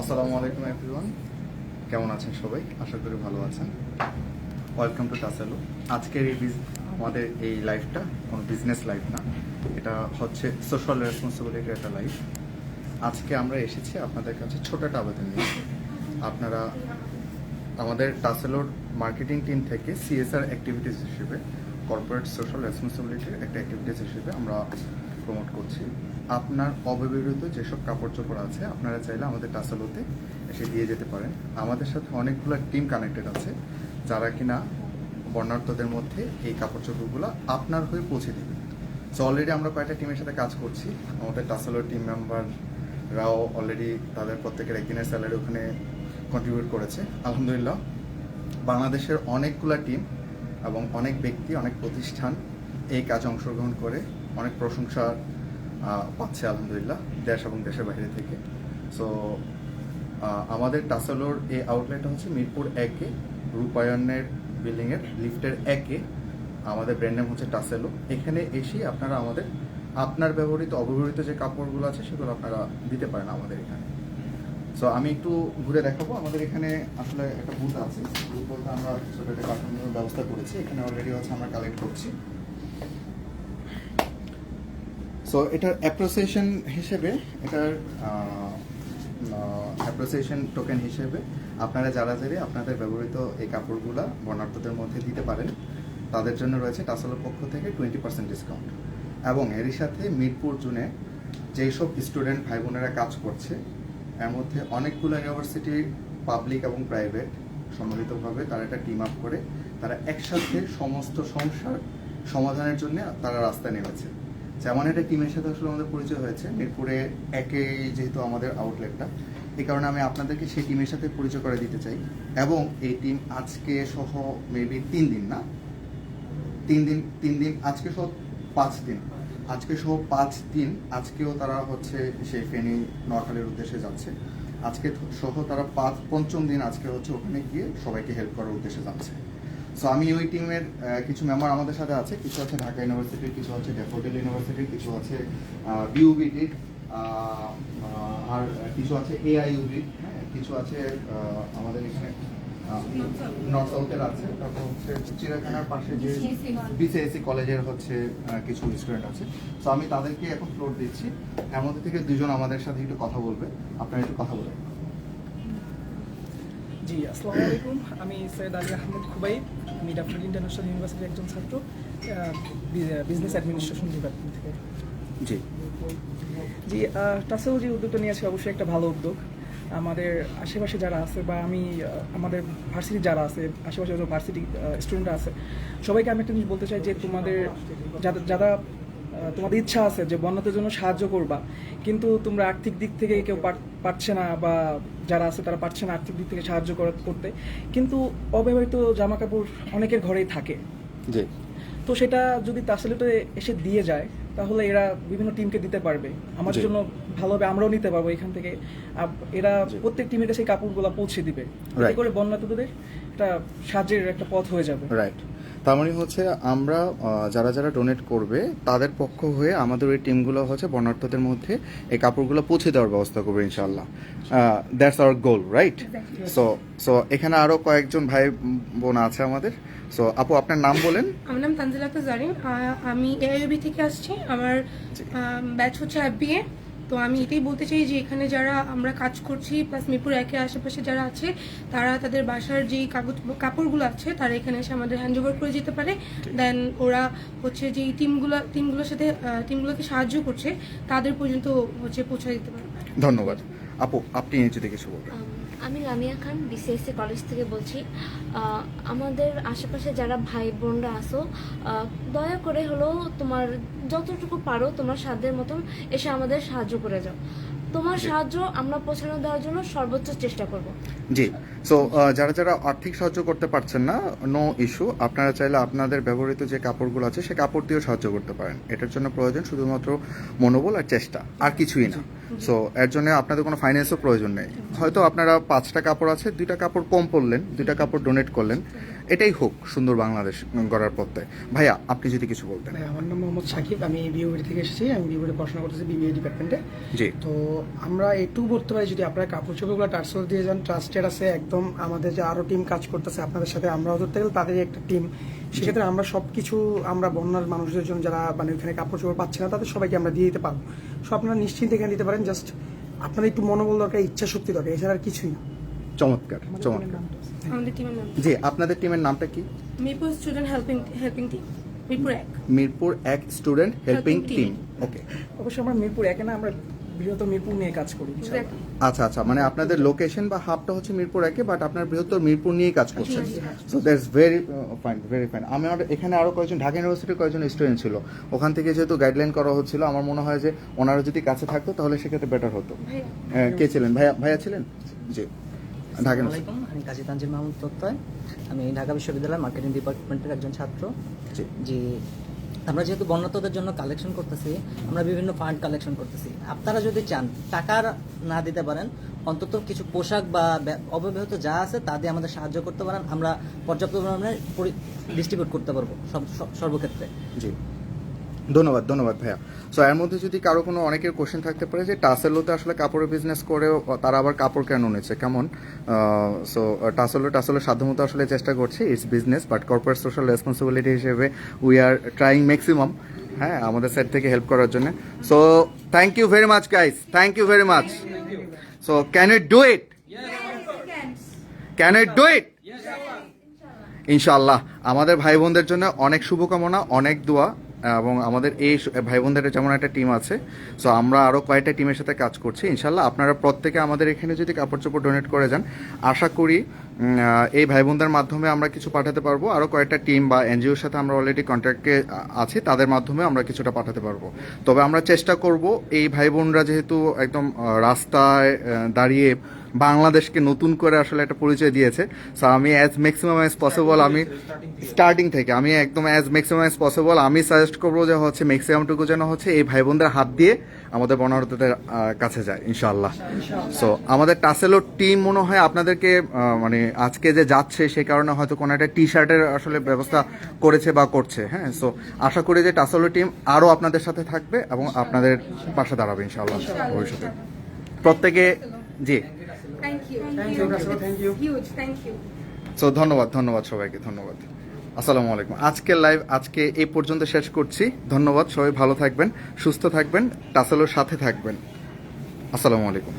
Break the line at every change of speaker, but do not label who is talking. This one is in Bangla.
আসসালামু আলাইকুম এভরিওয়ান কেমন আছেন সবাই? আশা করি ভালো আছেন। ওয়েলকাম টু টাসেলো আজকের এই আমাদের এই লাইফটা কোনো বিজনেস লাইফ না। এটা হচ্ছে সোশ্যাল রেসপন্সিবিলিটির একটা লাইফ আজকে আমরা এসেছি আপনাদের কাছে ছোট একটা আবেদন নিয়ে। আপনারা, আমাদের টাসেলোর মার্কেটিং টিম থেকে সিএসআর অ্যাক্টিভিটিস হিসেবে কর্পোরেট সোশ্যাল রেসপন্সিবিলিটির একটা অ্যাক্টিভিটিস হিসেবে আমরা প্রমোট করছি। আপনার অব্যবহৃত যেসব কাপড় চোপড় আছে আপনারা চাইলে আমাদের টাসেলোতে এসে দিয়ে যেতে পারেন। আমাদের সাথে অনেকগুলো টিম কানেক্টেড আছে যারা কিনা বর্ণার্থদের মধ্যে এই কাপড় চোপড়গুলো আপনার হয়ে পৌঁছে দেবে। সো অলরেডি আমরা কয়েকটা টিমের সাথে কাজ করছি। আমাদের টাসেলোর টিম মেম্বাররাও অলরেডি তাদের প্রত্যেকের একদিনের স্যালারি ওখানে কন্ট্রিবিউট করেছে। আলহামদুলিল্লাহ বাংলাদেশের অনেকগুলা টিম এবং অনেক ব্যক্তি অনেক প্রতিষ্ঠান এই কাজে অংশগ্রহণ করে অনেক প্রশংসা আহ, পাচ্ছে আলহামদুলিল্লাহ, দেশ এবং দেশের বাইরে থেকে। সো আমাদের টাসেলোর এই আউটলেটটা হচ্ছে মিরপুর একে রূপায়ণের বিল্ডিংয়ের লিফটের একে আমাদের ব্র্যান্ড নেম হচ্ছে টাসেলো। এখানে এসেই আপনারা আমাদের, আপনার ব্যবহৃত, অব্যবহৃত যে কাপড়গুলো আছে, সেগুলো আপনারা দিতে পারেন আমাদের এখানে। সো আমি একটু ঘুরে দেখাবো। আমাদের এখানে আসলে একটা বুথ আছে। বুথ বলতে আমরা ছোটো একটা কার্টুনের ব্যবস্থা করেছি। এখানে অলরেডি হচ্ছে আমরা কালেক্ট করছি। সো এটার অ্যাপ্রোসিয়েশন হিসেবে, এটার অ্যাপ্রোসিয়েশন টোকেন হিসেবে আপনারা যারা যারা আপনাদের ব্যবহৃত এই কাপড়গুলা বর্ণার্থদের মধ্যে দিতে পারেন, তাদের জন্য রয়েছে টাসলের পক্ষ থেকে টোয়েন্টি পার্সেন্ট ডিসকাউন্ট এবং এরই সাথে মিরপুর জুনে যেই সব স্টুডেন্ট ভাই বোনেরা কাজ করছে, এর মধ্যে অনেকগুলো ইউনিভার্সিটি পাবলিক এবং প্রাইভেট সম্মিলিতভাবে তারা একটা টিম আপ করে, তারা একসাথে সমস্ত সমস্যার সমাধানের জন্য তারা রাস্তায় নেমেছে। যেমন একটা টিমের সাথে আসলে আমাদের পরিচয় হয়েছে। মিরপুরে একে যেহেতু আমাদের আউটলেটটা এই কারণে আমি আপনাদেরকে সেই টিমের সাথে পরিচয় করে দিতে চাই। এবং এই টিম আজকে সহ মেবি তিন দিন না? তিন দিন তিন দিন, আজকে সহ পাঁচ দিন। আজকে সহ পাঁচ দিন আজকেও তারা হচ্ছে সেই ফেনী নোয়াখালীর উদ্দেশ্যে যাচ্ছে। আজকে সহ তারা পাঁচ, পঞ্চম দিন আজকে হচ্ছে ওখানে গিয়ে সবাইকে হেল্প করার উদ্দেশ্যে যাচ্ছে। সো আমি ওই টিমের কিছু মেম্বার আমাদের সাথে আছে, কিছু আছে ঢাকা ইউনিভার্সিটির কিছু আছে ড্যাফোডিল ইউনিভার্সিটির কিছু আছে বিউবিটির আর কিছু আছে এআইইউবি হ্যাঁ কিছু আছে আমাদের এখানে নর্থ সাউথের আছে, তারপর হচ্ছে চিড়াখানার পাশে যে বিসিএসসি কলেজের হচ্ছে কিছু স্টুডেন্ট আছে। তো আমি তাদেরকে এখন ফ্লোর দিচ্ছি। এর মধ্যে থেকে দুজন আমাদের সাথে একটু কথা বলবে। আপনারা একটু কথা বলবেন
জি আসসালামু আলাইকুম। আমি সৈয়দ আলী আহমেদ খুবাই আমি ডাক্তার ইন্টারন্যাশনাল ইউনিভার্সিটির একজন ছাত্র বিজনেস অ্যাডমিনিস্ট্রেশন ডিপার্টমেন্ট থেকে।
জি।
জি টাসেল যে উদ্যোগটা নিয়েছে অবশ্যই একটা ভালো উদ্যোগ। আমাদের আশেপাশে যারা আছে বা আমি আমাদের ভার্সিটি যারা আছে আশেপাশে যারা ভার্সিটি স্টুডেন্টরা আছে সবাইকে আমি একটা জিনিস বলতে চাই যে তোমাদের যারা তোমাদের ইচ্ছা আছে যে বন্যাদের জন্য সাহায্য করবা কিন্তু তোমরা আর্থিক দিক থেকে কেউ পারছে না বা যারা আছে তারা পারছে না আর্থিক দিক থেকে সাহায্য করতে। কিন্তু অব্যবহৃত জামা কাপড় অনেকের ঘরেই থাকে।
জি।
তো সেটা যদি তাসেলেটে এসে দিয়ে যায় তাহলে এরা বিভিন্ন টিমকে দিতে পারবে। আমাদের জন্য ভালোভাবে আমরাও নিতে পারব এখান থেকে। এরা প্রত্যেক টিমের কাছে কাপড়গুলো পৌঁছে দিবে. করে বন্যাতদের একটা সাহায্যের একটা পথ হয়ে যাবে।
রাইট তার মানে হচ্ছে আমরা যারা যারা ডোনেট করবে তাদের পক্ষ হয়ে আমাদের ওই টিমগুলো হচ্ছে বর্ণার্থদের মধ্যে এই কাপড়গুলো পৌঁছে দেওয়ার ব্যবস্থা করবে ইনশাল্লাহ that's our goal right so so এখানে আরও কয়েকজন ভাই বোন আছে আমাদের। সো আপু আপনার নাম বলেন।
আমার নাম তানজিলা জারিন আমি এআইবি থেকে আসছি। আমার ব্যাচ হচ্ছে এফবিএ তো আমি এটাই বলতে চাই যে এখানে যারা আমরা কাজ করছি প্লাস মিরপুর একে আশেপাশে যারা আছে তারা তাদের বাসার যে কাগজ কাপড়গুলো আছে তারা এখানে এসে আমাদের হ্যান্ড ওভার করে যেতে পারে। দেন ওরা হচ্ছে যে টিমগুলো টিমগুলোর সাথে টিমগুলোকে সাহায্য করছে তাদের পর্যন্ত হচ্ছে পৌঁছে দিতে পারবে।
ধন্যবাদ। আপু আপনি নিজে কিছু বলবেন
আম, লামিয়া খান বিসিএসসি কলেজ থেকে বলছি। আমাদের আশেপাশে যারা ভাই বোনরা আসো দয়া করে হলো তোমার যতটুকু পারো তোমার সাধ্যের মতন এসে আমাদের সাহায্য করে যাও। তোমার। সাহায্য আমরা পৌঁছানো দেওয়ার জন্য সর্বোচ্চ চেষ্টা করব।
জি সো যারা যারা আর্থিক সাহায্য করতে পারছেন না নো ইস্যু আপনারা চাইলে আপনাদের ব্যবহৃত যে কাপড়গুলো আছে সে কাপড় দিয়েও সাহায্য করতে পারেন। এটার জন্য প্রয়োজন শুধুমাত্র মনোবল আর চেষ্টা আর কিছুই না। সো এর জন্য আপনাদের কোনো ফাইন্যান্সও প্রয়োজন নেই। হয়তো আপনারা পাঁচটা কাপড় আছে দুইটা কাপড় কম পরলেন দুইটা কাপড় ডোনেট করলেন। এটাই হোক সুন্দর বাংলাদেশ গড়ার প্রত্যয় ভাইয়া আপনি যদি কিছু বলতেন।
ভাই, আমার নাম মোহাম্মদ সাকিব। আমি বিওবিডি থেকে এসেছি। আমি বিওবিডি পড়াশোনা করতেছি বিবিএ ডিপার্টমেন্টে
জি।
তো আমরা এটুকু বলতে পারি যদি আপনারা কাপড় চোপড়গুলো টার্সেল দিয়ে যান ট্রাস্টেড আছে একদম আমাদের যে আরও টিম কাজ করতেছে আপনাদের সাথে আমরাও ধরতে গেলে তাদেরই একটা টিম সেক্ষেত্রে আমরা সব কিছু আমরা বন্যার মানুষদের জন্য যারা মানে ওখানে কাপড় চোপড় পাচ্ছে না তাদের সবাইকে আমরা দিয়ে দিতে পারব। সো আপনারা নিশ্চিন্তে এখানে দিতে পারেন জাস্ট আপনার একটু মনোবল দরকার ইচ্ছা শক্তি দরকার এছাড়া আর কিছুই না।
চমৎকার চমৎকার।
আমাদের টিমের নাম।
জি আপনাদের টিমের নামটা কি?
Mirpur student helping helping team Mirpur এক।
মিরপুর এক স্টুডেন্ট হেল্পিং টিম ওকে
অবশ্যই আমরা মিরপুর একে না আমরা বৃহত্তর মিরপুর নিয়ে কাজ করি
আচ্ছা আচ্ছা মানে আপনাদের লোকেশন বা হাবটা হচ্ছে মিরপুর একে বাট আপনার বৃহত্তর মিরপুর নিয়েই কাজ করছেন। So that's very fine very fine আমার এখানে আরও কয়েকজন ঢাকা ইউনিভার্সিটির কয়েকজন স্টুডেন্ট ছিল। ওখান থেকে যেহেতু গাইডলাইন করা হচ্ছিল আমার মনে হয় যে ওনারা যদি কাছে থাকতো তাহলে সেক্ষেত্রে বেটার হতো।
ভাইয়া।
কে ছিলেন? ভাইয়া ভাইয়া ছিলেন? জি। ঢাকা
আমি কাজী তানজিম মাহমুদ প্রত্যয় আমি ঢাকা বিশ্ববিদ্যালয়ের মার্কেটিং ডিপার্টমেন্টের একজন ছাত্র। যে আমরা যেহেতু বন্যাতদের জন্য কালেকশন করতেছি আমরা বিভিন্ন ফান্ড কালেকশন করতেছি। আপনারা যদি চান টাকা না দিতে পারেন অন্তত কিছু পোশাক বা ব্যা- অব্যবহৃত যা আছে তা দিয়ে আমাদের সাহায্য করতে পারেন। আমরা পর্যাপ্ত পরিমাণে ডিস্ট্রিবিউট করতে পারব সব- সর্বক্ষেত্রে।
জি। ধন্যবাদ ধন্যবাদ ভাইয়া। সো এর মধ্যে যদি কারও কোনো অনেকের কোশ্চেন থাকতে পারে যে টাসেলোতে আসলে কাপড়ের বিজনেস করে তারা আবার কাপড় কেন নিচ্ছে কেমন? সো টাসেলো টাসেলো সাধ্যমতো আসলে চেষ্টা করছে it's business but corporate social responsibility হিসেবে উই আর ট্রাইং ম্যাক্সিমাম হ্যাঁ আমাদের সাইড থেকে হেল্প করার জন্য। So thank you very much guys thank you very much so can it do it can it do it ইনশাল্লাহ আমাদের ভাই বোনদের জন্য অনেক শুভকামনা অনেক দোয়া। এবং আমাদের এই ভাই বোনদের যেমন একটা টিম আছে সো আমরা আরও কয়েকটা টিমের সাথে কাজ করছি। ইনশাল্লাহ আপনারা প্রত্যেকে আমাদের এখানে যদি কাপড় চোপড় ডোনেট করে যান, আশা করি এই ভাই বোনদের মাধ্যমে আমরা কিছু পাঠাতে পারব। আরও কয়েকটা টিম বা এনজিওর সাথে আমরা অলরেডি কন্ট্যাক্টে আছি, তাদের মাধ্যমে আমরা কিছুটা পাঠাতে পারব। তবে আমরা চেষ্টা করব, এই ভাই বোনরা যেহেতু একদম রাস্তায় দাঁড়িয়ে বাংলাদেশকে নতুন করে আসলে একটা পরিচয় দিয়েছে। সো আমি অ্যাজ ম্যাক্সিমাম অ্যাজ পসিবল আমি স্টার্টিং থেকে, আমি একদম অ্যাজ ম্যাক্সিমাম অ্যাজ পসিবল আমি সাজেস্ট করব যে হচ্ছে ম্যাক্সিমামটুকু যেন হচ্ছে এই ভাই বোনদের হাত দিয়ে আমাদের বনারতদের কাছে যায় ইনশাল্লাহ সো আমাদের টাসেলো টিম মনে হয় আপনাদেরকে মানে আজকে যে যাচ্ছে সে কারণে হয়তো কোনো একটা টি শার্টের আসলে ব্যবস্থা করেছে বা করছে হ্যাঁ? সো আশা করি যে টাসেলো টিম আরও আপনাদের সাথে থাকবে এবং আপনাদের পাশে দাঁড়াবে, ইনশাআল্লাহ, ভবিষ্যতে। প্রত্যেকে, জি।
Thank you
Thank you, Russell, thank
huge thank you
so ধন্যবাদ ধন্যবাদ সবাইকে ধন্যবাদ। আসসালামু আলাইকুম। আজকের লাইভ আজকে এই পর্যন্ত শেষ করছি। ধন্যবাদ সবাই ভালো থাকবেন সুস্থ থাকবেন টাসেলোর সাথে থাকবেন। আসসালামু আলাইকুম।